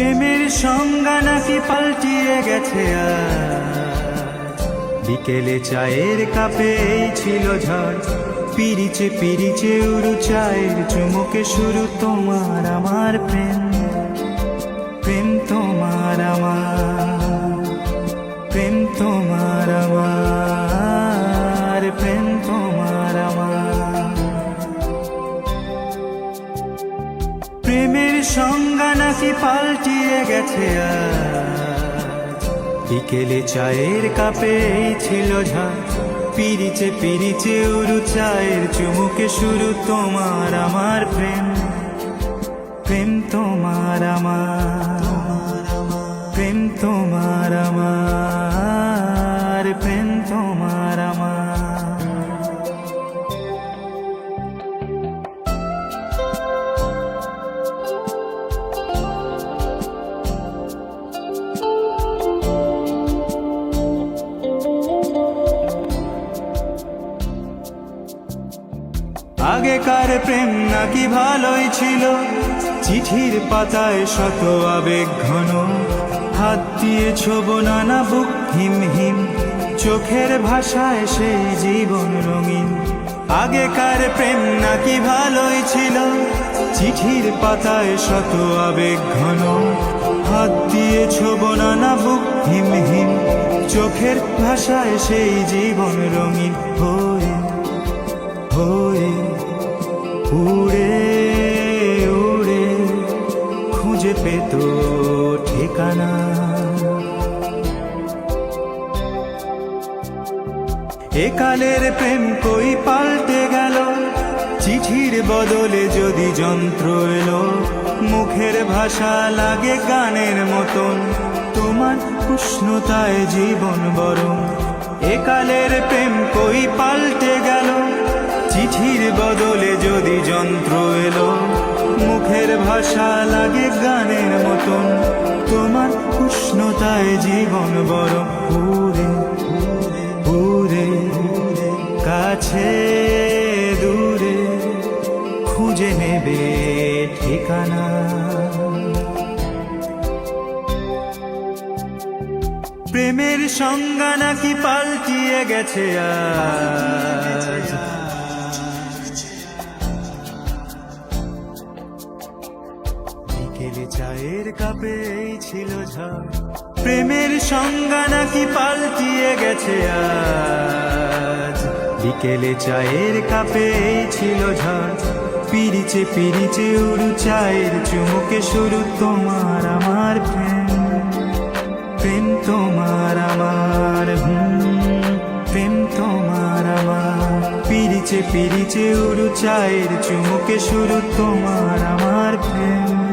প্রেমের সংজ্ঞা নাকি পাল্টিয়ে গেছে। বিকেলে চায়ের কাপে ছিল ঝড়। পিরিচে পিরিচে উড়ু চায়ের চুমুকে শুরু তোমার আমার প্রেম। প্রেম তোমার আমার। প্রেম তোমার প্রেমের সংজ্ঞা নাকি পাল্টিয়ে গেছে। বিকেলে চায়ের কাপে ছিল ঝাঁ। পিরিচে পিরিচে উড়ু চায়ের চুমুকে শুরু তোমার আমার প্রেম। প্রেম তোমার আমার। প্রেম তোমার আমার। আগেকার প্রেম নাকি ভালোই ছিল? চিঠির পাতায় শত আবেগ ঘন। হাত দিয়ে ছোব নানা বুক হিম হিম। চোখের ভাষায় সেই জীবন রঙিন। আগেকার প্রেম নাকি ভালোই ছিল? চিঠির পাতায় শত আবেগ ঘন। হাত দিয়ে ছোব নানা বুক হিম হিম। চোখের ভাষায় সেই জীবন রঙিন। হয়ে হয়ে। উড়ে উড়ে খুঁজে পেত ঠিকানা। একালের প্রেম কই পাল্টে গেল? চিঠির বদলে যদি যন্ত্র এলো, মুখের ভাষা লাগে গানের মতন। তোমার উষ্ণতায় জীবন বরং একালের প্রেম কই পাল্টে গেল? চিঠির বদলে যদি যন্ত্র এলো, মুখের ভাষা লাগে গানের মতন। তোমার উষ্ণতায় জীবন বড় পুরে পুরে কাছে দূরে, খুঁজে নেবে ঠিকানা। প্রেমের সংজ্ঞা নাকি পাল্টিয়ে গেছে আজ? বিকেলে চায়ের কাপে এই ছিল ঝড়। প্রেমের সংজ্ঞা নাকি পাল্টিয়ে গেছে আজ। বিকেলে চায়ের কাপে এই ছিল ঝড়। পিরিচে পিরিচে উড়ু চায়ের চুমুকে শুরু তোমার আমার প্রেম। প্রেম তোমার আমার প্রেম তোমার আমার। পিরিচে পিরিচে উড়ু চায়ের চুমুকে শুরু তোমার আমার প্রেম।